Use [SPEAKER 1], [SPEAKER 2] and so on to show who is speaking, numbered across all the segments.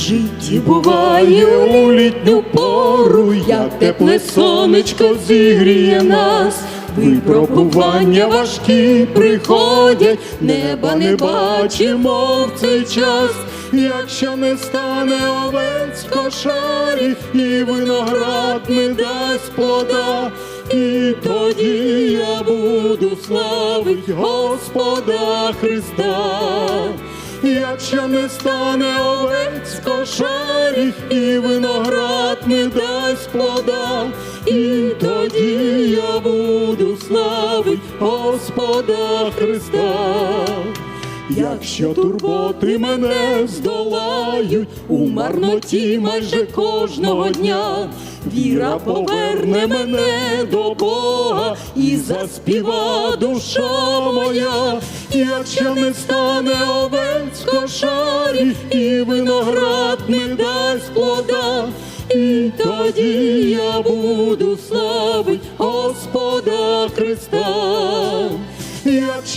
[SPEAKER 1] житті буває у літню пору, як тепле сонечко зігріє нас. Випробування важкі приходять, неба не бачимо в цей час. Якщо не стане овець в кошарі, і виноград не дасть плода, і тоді я буду славить Господа Христа. Якщо не стане овець в кошарі, і виноград не дасть плода, і тоді я буду славить Господа Христа. Якщо турботи мене здолають у марноті майже кожного дня, віра поверне мене до Бога і заспіва душа моя, якщо не стане овець в кошарі, і виноград не дасть плода, і тоді я буду славить Господа Христа.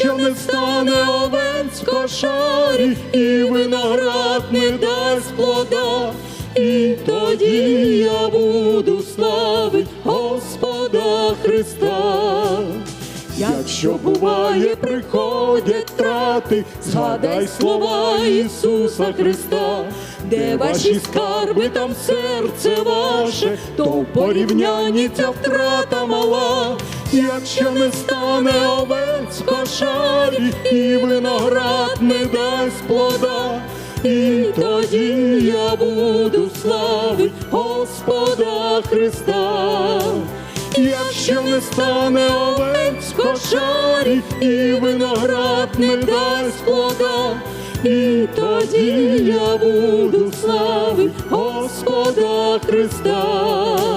[SPEAKER 1] Якщо не стане овець в кошарі, і виноград не дасть плода, і тоді я буду славить Господа Христа. Якщо буває, приходять трати, згадай слова Ісуса Христа, де ваші скарби, там серце ваше, то в порівнянні ця втрата мала. Якщо не стане овець кошарі, і виноград не дасть плода, і тоді я буду славить Господа Христа. Якщо не стане овець кошарі, і виноград не дасть плода, і тоді я буду славить Господа Христа.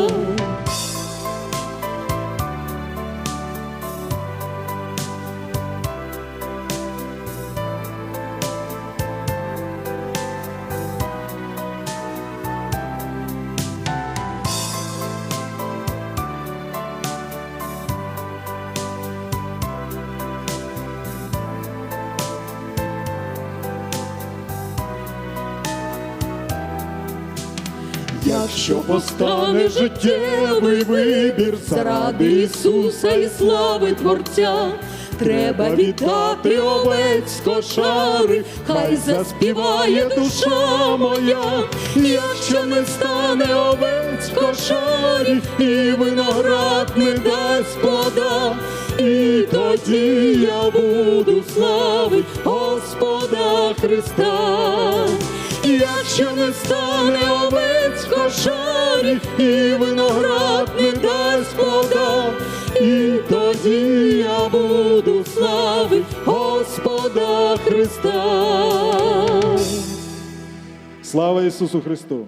[SPEAKER 1] Якщо постане життєвий вибір заради Ісуса і слави Творця, треба віддати овець кошари, хай заспіває душа моя, якщо не стане овець кошарі, і виноград не дасть плода, і тоді я буду славить Господа Христа. Якщо не стане овець в кошарі, і виноград не дасть плода, і тоді я буду славить Господа Христа.
[SPEAKER 2] Слава Ісусу Христу!